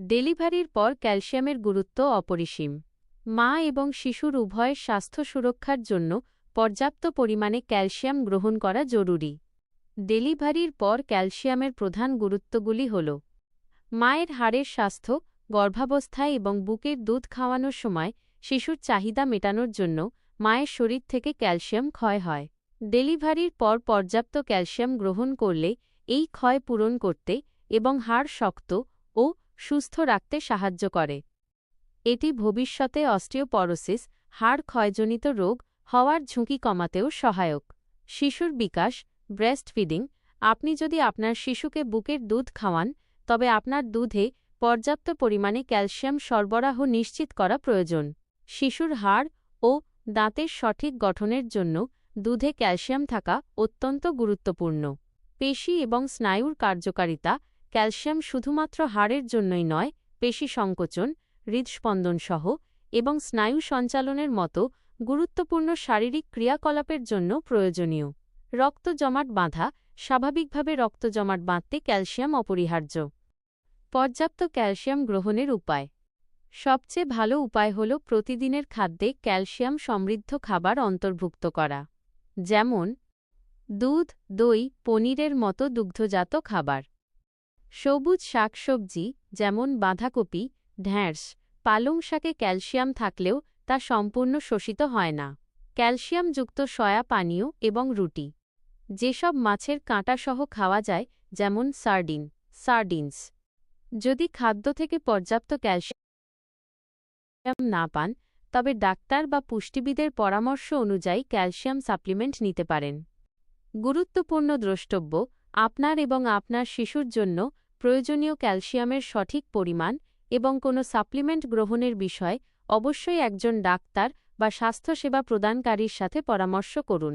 ডেলিভারির পর ক্যালসিয়ামের গুরুত্ব অপরিসীম। মা এবং শিশুর উভয়ের স্বাস্থ্য সুরক্ষার জন্য পর্যাপ্ত পরিমাণে ক্যালসিয়াম গ্রহণ করা জরুরি। ডেলিভারির পর ক্যালসিয়ামের প্রধান গুরুত্বগুলি হল মায়ের হাড়ের স্বাস্থ্য গর্ভাবস্থায় এবং বুকের দুধ খাওয়ানোর সময় শিশুর চাহিদা মেটানোর জন্য মায়ের শরীর থেকে ক্যালসিয়াম ক্ষয় হয়। ডেলিভারির পর পর্যাপ্ত ক্যালসিয়াম গ্রহণ করলে এই ক্ষয় পূরণ করতে এবং হাড় শক্ত সুস্থ রাখতে সাহায্য করে। এটি ভবিষ্যতে অস্টিওপরোসিস, হাড় ক্ষয়জনিত রোগ হওয়ার ঝুঁকি কমাতেও সহায়ক। শিশুর বিকাশ ব্রেস্ট ফিডিং আপনি যদি আপনার শিশুকে বুকের দুধ খাওয়ান, তবে আপনার দুধে পর্যাপ্ত পরিমাণে ক্যালসিয়াম সরবরাহ নিশ্চিত করা প্রয়োজন। শিশুর হাড় ও দাঁতের সঠিক গঠনের জন্য দুধে ক্যালসিয়াম থাকা অত্যন্ত গুরুত্বপূর্ণ। পেশি এবং স্নায়ুর কার্যকারিতা ক্যালসিয়াম শুধুমাত্র হাড়ের জন্যই নয়, পেশি সংকোচন, হৃদস্পন্দনসহ এবং স্নায়ু সঞ্চালনের মতো গুরুত্বপূর্ণ শারীরিক ক্রিয়াকলাপের জন্য প্রয়োজনীয়। রক্ত জমাট বাঁধা, স্বাভাবিকভাবে রক্ত জমাট বাঁধতে ক্যালসিয়াম অপরিহার্য। পর্যাপ্ত ক্যালসিয়াম গ্রহণের উপায়। সবচেয়ে ভালো উপায় হল প্রতিদিনের খাদ্যে ক্যালসিয়াম সমৃদ্ধ খাবার অন্তর্ভুক্ত করা। যেমন, দুধ, দই, পনিরের মতো দুগ্ধজাত খাবার। সবুজ শাকসবজি, যেমন বাঁধাকপি, ঢ্যাঁড়স, পালং শাকে ক্যালসিয়াম থাকলেও তা সম্পূর্ণ শোষিত হয় না। ক্যালসিয়ামযুক্ত সয়া পানীয় এবং রুটি। যেসব মাছের কাঁটাসহ খাওয়া যায়, যেমন সার্ডিন, সার্ডিনস। যদি খাদ্য থেকে পর্যাপ্ত ক্যালসিয়াম না পান, তবে ডাক্তার বা পুষ্টিবিদের পরামর্শ অনুযায়ী ক্যালসিয়াম সাপ্লিমেন্ট নিতে পারেন। গুরুত্বপূর্ণ দ্রষ্টব্য, আপনার এবং আপনার শিশুর জন্য প্রয়োজনীয় ক্যালসিয়ামের সঠিক পরিমাণ এবং কোনো সাপ্লিমেন্ট গ্রহণের বিষয়ে অবশ্যই একজন ডাক্তার বা স্বাস্থ্যসেবা প্রদানকারীর সাথে পরামর্শ করুন।